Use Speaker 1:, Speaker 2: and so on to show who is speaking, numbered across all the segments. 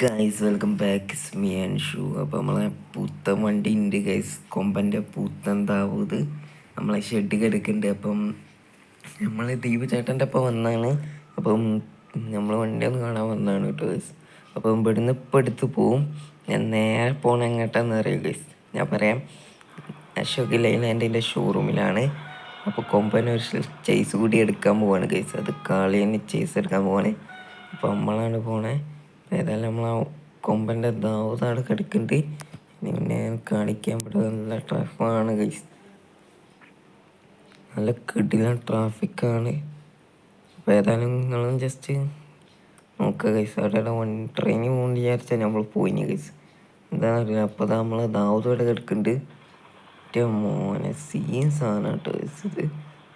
Speaker 1: Guys welcome back me and shoe അപ്പോൾ നമ്മളെ പൂത്ത വണ്ടി ഉണ്ട് ഗൈസ് കൊമ്പന്റെ പുത്തൻ താവൂത് നമ്മളെ ഷെഡ് കിടക്കുന്നുണ്ട് അപ്പം നമ്മൾ ദീപ് ചേട്ടന്റെ ഒപ്പം വന്നാണ്. അപ്പം നമ്മൾ വണ്ടി ഒന്ന് കാണാൻ വന്നതാണ് കേട്ടോ ഗൈസ് അപ്പം ഇവിടുന്ന് ഇപ്പം എടുത്ത് പോവും. ഞാൻ നേരെ പോകണം എങ്ങോട്ടാന്ന് അറിയാം ഗൈസ് ഞാൻ പറയാം അശോക് ലൈലാൻഡിന്റെ ഷോറൂമിലാണ് അപ്പോൾ കൊമ്പൻ ഒരു ചേസ് കൂടി എടുക്കാൻ പോവാണ് ഗൈസ് അത് കാളിയന് ചേസ് എടുക്കാൻ പോവാണ്. അപ്പോൾ നമ്മളാണ് പോണേ. ഏതായാലും നമ്മൾ ആ കൊമ്പന്റെ ദാവതാണ് കിടക്കുന്നുണ്ട് ഇനി പിന്നെ കാണിക്കാൻ പറ്റുന്ന നല്ല ട്രാഫിക്കാണ് ഗൈസ് നല്ല കിടിലൻ ട്രാഫിക്കാണ് അപ്പോൾ ഏതായാലും നിങ്ങളും ജസ്റ്റ് നോക്കുക ഗൈസ് അവിടെ വൺ ട്രെയിനിൽ പോകുന്നു വിചാരിച്ചാൽ നമ്മൾ പോയിന് ഗൈസ് എന്താണെന്നറിയില്ല അപ്പോൾ നമ്മൾ ദാവത് ഇവിടെ കിടക്കുന്നുണ്ട് മറ്റേ മോനെ സീൻ സാധനം കേട്ടോ. ഇത്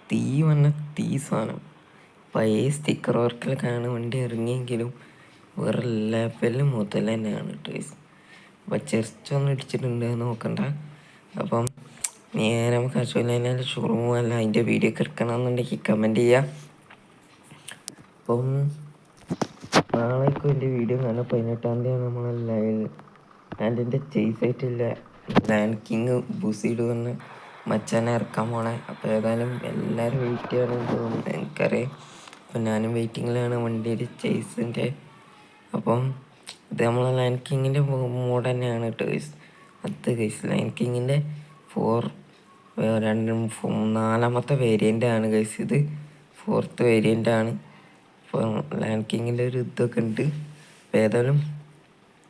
Speaker 1: തീ വന്ന തീ സാധനം. പഴയ സ്റ്റിക്കർ വർക്കിലൊക്കെയാണ് വണ്ടി ഇറങ്ങിയെങ്കിലും വേറെ ലെവൽ മുതൽ തന്നെയാണ് കേട്ടോ അപ്പം ഒന്ന് ഇടിച്ചിട്ടുണ്ട് നോക്കണ്ട. അപ്പം നേരെ നമുക്ക് അശോക് ഷോറൂം അല്ല അതിന്റെ വീഡിയോ ഒക്കെ എടുക്കണമെന്നുണ്ടെങ്കിൽ കമന്റ് ചെയ്യുക അപ്പം നാളേക്കും എന്റെ വീഡിയോ കാണാം. പതിനെട്ടാം തീയതിയാണ് നമ്മൾ ലൈവ് എന്റെ ചേസ് ആയിട്ടില്ല? ലാൻഡ് കിങ് ബുസീഡ് എന്ന് മച്ചാനെ ഇറക്കാൻ പോണേ. അപ്പോൾ ഏതായാലും എല്ലാവരും വെയിറ്റ് ചെയ്യണമെന്ന് തോന്നുന്നു എനിക്കറിയാം. അപ്പം ഞാനും വെയിറ്റിങ്ങിലാണ് വണ്ടിയുടെ ചേസിന്റെ അപ്പം ഇത് നമ്മൾ ലാൻഡ് കിങ്ങിന്റെ മൂഡ് തന്നെയാണ് കേട്ടോ അത് ഗൈസ് ലാൻഡ് കിങ്ങിന്റെ ഫോർ രണ്ട് നാലാമത്തെ വേരിയന്റ് ആണ് ഗൈസ് ഇത് ഫോർത്ത് വേരിയന്റ് ആണ്. അപ്പോൾ ലാൻഡ് കിങ്ങിന്റെ ഒരു ഇതൊക്കെ ഉണ്ട്. അപ്പോൾ ഏതായാലും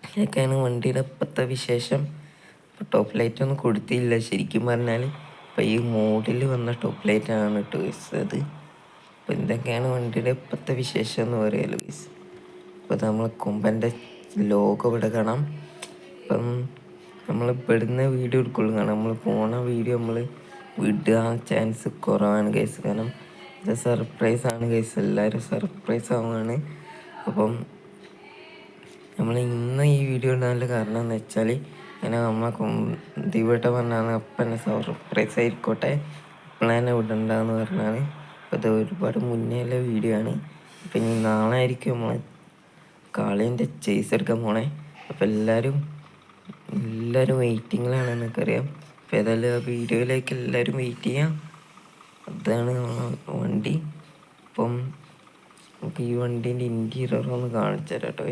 Speaker 1: ഇതൊക്കെയാണ് വണ്ടിയുടെ ഇപ്പോഴത്തെ വിശേഷം. ടോപ്പ് ലൈറ്റ് ഒന്നും കൊടുത്തില്ല. ശരിക്കും പറഞ്ഞാൽ ഇപ്പോൾ ഈ മോഡിൽ വന്ന ടോപ്പ് ലൈറ്റ് ആണ് കേട്ടോ അത്. അപ്പോൾ എന്തൊക്കെയാണ് വണ്ടിയുടെ ഇപ്പോഴത്തെ വിശേഷം എന്ന് പറയാലോ ഗൈസ് ഇപ്പോൾ നമ്മൾ കൊമ്പന്റെ ലോഗോ ഇവിടെ കാണാം. അപ്പം നമ്മൾ പെടുന്ന വീഡിയോ എടുക്കുള്ളൂ. കാരണം നമ്മൾ പോണ വീഡിയോ നമ്മൾ വിടാൻ ചാൻസ് കുറവാണ് കേസ് കാരണം ഇത് സർപ്രൈസ് ആണ് കേസ് എല്ലാവരും സർപ്രൈസ് ആവുകയാണ് അപ്പം നമ്മൾ ഇന്ന് ഈ വീഡിയോ ഇടാനുള്ള കാരണം എന്ന് വെച്ചാൽ ഇങ്ങനെ നമ്മളെ ദിവട്ട പറഞ്ഞാണ് അപ്പം തന്നെ സർപ്രൈസ് ആയിക്കോട്ടെ ഇപ്പോഴാണ് വിടണ്ടെന്ന് പറഞ്ഞാണ്. ഇത് ഒരുപാട് മുന്നേയുള്ള വീഡിയോ ആണ്. അപ്പം ഇനി നാളെ ആയിരിക്കും നമ്മൾ കാളീന്റെ ചേസ് എടുക്കാൻ പോണേ. അപ്പം എല്ലാവരും എല്ലാവരും വെയിറ്റിങ്ങിലാണ് എനിക്കറിയാം അപ്പോൾ ഏതായാലും ആ വീഡിയോയിലേക്ക് എല്ലാവരും വെയിറ്റ് ചെയ്യാം. അതാണ് വണ്ടി. അപ്പം നമുക്ക് ഈ വണ്ടീന്റെ ഇന്റീരിയർ ഒന്ന് കാണിച്ചു തരാം കേട്ടോ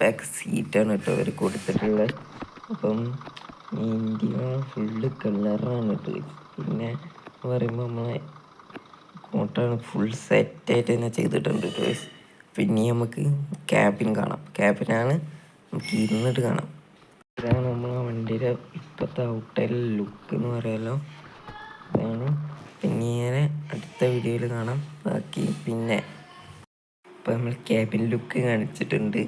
Speaker 1: ബാക്ക് സീറ്റാണ് കേട്ടോ അവർ കൊടുത്തിട്ടുള്ളത്. അപ്പം ഇന്ത്യ ഫുള്ള് കളറാണ് കേട്ടോ. പിന്നെ പറയുമ്പോൾ നമ്മളെ കോട്ടാണ് ഫുൾ സെറ്റായിട്ട് തന്നെ ചെയ്തിട്ടുണ്ട് കേട്ടോ പിന്നെ നമുക്ക് ക്യാബിൻ കാണാം. ക്യാബിനാണ് നമുക്ക് ഇരുന്നിട്ട് കാണാം. ഇതാണ് നമ്മളെ വണ്ടിയുടെ ഇപ്പോഴത്തെ ഔട്ടൈൽ ലുക്ക് എന്ന് പറയാമല്ലോ ഇതാണ്. പിന്നെ അടുത്ത വീഡിയോയിൽ കാണാം. ബാക്കി പിന്നെ ഇപ്പം നമ്മൾ ക്യാബിൻ ലുക്ക് കാണിച്ചിട്ടുണ്ട്.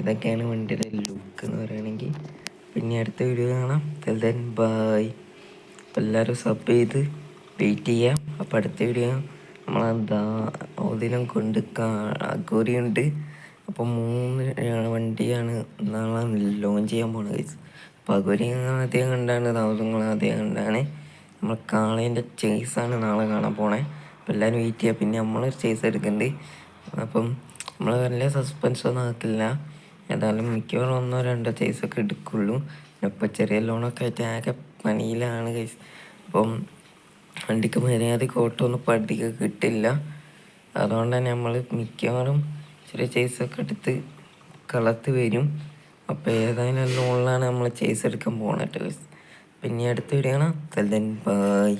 Speaker 1: ഇതൊക്കെയാണ് വണ്ടിയുടെ ലുക്ക് എന്ന് പറയുകയാണെങ്കിൽ. പിന്നെ അടുത്ത വീഡിയോ കാണാം. ദെൻ ബായ് അപ്പം എല്ലാവരും സബ് ചെയ്ത് വെയിറ്റ് ചെയ്യാം അപ്പം അടുത്ത വീഡിയോ നമ്മളെന്താ ഓതിനം കൊണ്ട് അഗോരിയുണ്ട്. അപ്പം മൂന്ന് വണ്ടിയാണ് നാളെ ലോഞ്ച് ചെയ്യാൻ പോണത് ഗൈസ് അപ്പം അഗോരി ആദ്യം കണ്ടാണ് താമസങ്ങൾ ആദ്യം കണ്ടാണ്. നമ്മൾ കാളേന്റെ ചേസാണ് നാളെ കാണാൻ പോണേ. അപ്പം എല്ലാവരും വെയിറ്റ് ചെയ്യുക. പിന്നെ നമ്മളൊരു ചേസ് എടുക്കുന്നുണ്ട്. അപ്പം നമ്മൾ വലിയ സസ്പെൻസ് ഒന്നും ആക്കില്ല ഏതായാലും മിക്കവാറും ഒന്നോ രണ്ടോ ചേസൊക്കെ എടുക്കുള്ളൂ. ഇപ്പം ചെറിയ ലോണൊക്കെ ആയിട്ട് ആകെ പണിയിലാണ് കേസ് അപ്പം വണ്ടിക്ക് മര്യാദയ്ക്ക് ഓട്ടോ ഒന്നും പഠിക്കുക കിട്ടില്ല. അതുകൊണ്ട് തന്നെ നമ്മൾ മിക്കവാറും ചെറിയ ചേസൊക്കെ എടുത്ത് കളത്ത് വരും. അപ്പോൾ ഏതായാലും ലോണിലാണ് നമ്മൾ ചേസ് എടുക്കാൻ പോകണത് കേസ് പിന്നെ അടുത്ത വീഡിയോ കാണാം. Then bye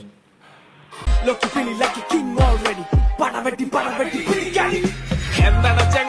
Speaker 2: Look, you feeling like a king